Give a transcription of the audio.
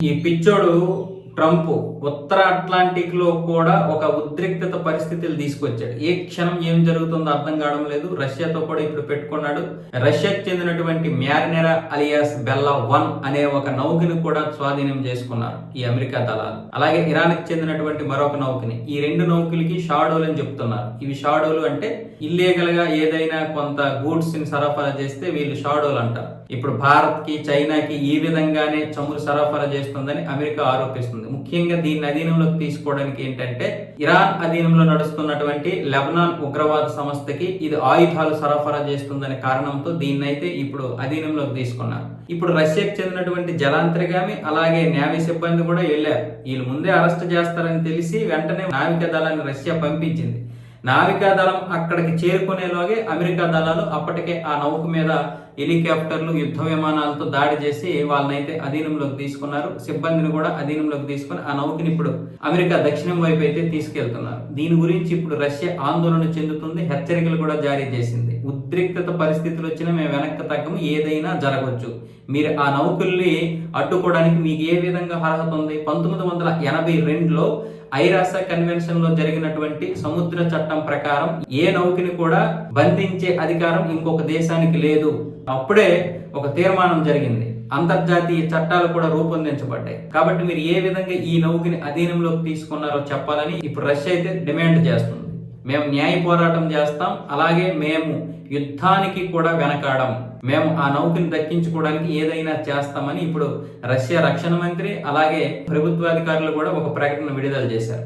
ఈ పిచ్చోడు ట్రంప్ ఉత్తర అట్లాంటిక్లో కూడా ఒక ఉద్రిక్తత పరిస్థితులు తీసుకొచ్చాడు. ఏ క్షణం ఏం జరుగుతుందో అర్థం కావడం లేదు. రష్యాతో కూడా ఇప్పుడు పెట్టుకున్నాడు. రష్యాకు చెందినటువంటి మ్యారినెరా అలియాస్ బెల్లా వన్ అనే ఒక నౌకని కూడా స్వాధీనం చేసుకున్నారు ఈ అమెరికా దళాలు. అలాగే ఇరాన్కి చెందినటువంటి మరొక నౌకని. ఈ రెండు నౌకలకి షాడోలు అని చెప్తున్నారు. ఇవి షాడోలు అంటే ఇల్లీగల్గా ఏదైనా కొంత గూడ్స్ని సరఫరా చేస్తే వీళ్ళు షాడోలు అంటారు. ఇప్పుడు భారత్కి చైనాకి ఈ విధంగానే చమురు సరఫరా చేస్తుందని అమెరికా ఆరోపిస్తుంది. ముఖ్యంగా దీన్ని అధీనంలోకి తీసుకోవడానికి ఏంటంటే ఇరాన్ అధీనంలో నడుస్తున్నటువంటి లెబనాన్ ఉగ్రవాద సంస్థకి ఇది ఆయుధాలు సరఫరా చేస్తుందనే కారణంతో దీన్నైతే ఇప్పుడు అధీనంలోకి తీసుకున్నారు. ఇప్పుడు రష్యాకు చెందినటువంటి జలాంతర్గామి అలాగే న్యాయ సిబ్బంది కూడా వెళ్ళారు. వీళ్ళు ముందే అరెస్ట్ చేస్తారని తెలిసి వెంటనే నావిక దళాన్ని రష్యా పంపించింది. నావికా దళం అక్కడికి చేరుకునేలోగే అమెరికా దళాలు అప్పటికే ఆ నౌక మీద హెలికాప్టర్లు యుద్ధ విమానాలతో దాడి చేసి వాళ్ళనైతే అధీనంలోకి తీసుకున్నారు. సిబ్బందిని కూడా అధీనంలోకి తీసుకుని ఆ నౌకని ఇప్పుడు అమెరికా దక్షిణం వైపు అయితే తీసుకెళ్తున్నారు. దీని గురించి ఇప్పుడు రష్యా ఆందోళన చెందుతుంది హెచ్చరికలు కూడా జారీ చేసింది. ఉద్రిక్తత పరిస్థితులు వచ్చినా మేము వెనక్కి తగ్గము ఏదైనా జరగవచ్చు. మీరు ఆ నౌకల్ని అడ్డుకోవడానికి మీకు ఏ విధంగా అర్హత ఉంది? పంతొమ్మిది వందల ఎనభై రెండులో ఐరాస కన్వెన్షన్లో జరిగినటువంటి సముద్ర చట్టం ప్రకారం ఏ నౌకని కూడా బంధించే అధికారం ఇంకొక దేశానికి లేదు. అప్పుడే ఒక తీర్మానం జరిగింది. అంతర్జాతీయ చట్టాలు కూడా రూపొందించబడ్డాయి. కాబట్టి మీరు ఏ విధంగా ఈ నౌకని అధీనంలోకి తీసుకున్నారో చెప్పాలని ఇప్పుడు రష్యా అయితే డిమాండ్ చేస్తుంది. మేము న్యాయ పోరాటం చేస్తాం అలాగే మేము యుద్ధానికి కూడా వెనకాడం. మేము ఆ నౌకని దక్కించుకోవడానికి ఏదైనా చేస్తామని ఇప్పుడు రష్యా రక్షణ మంత్రి అలాగే ప్రభుత్వాధికారులు కూడా ఒక ప్రకటన విడుదల చేశారు.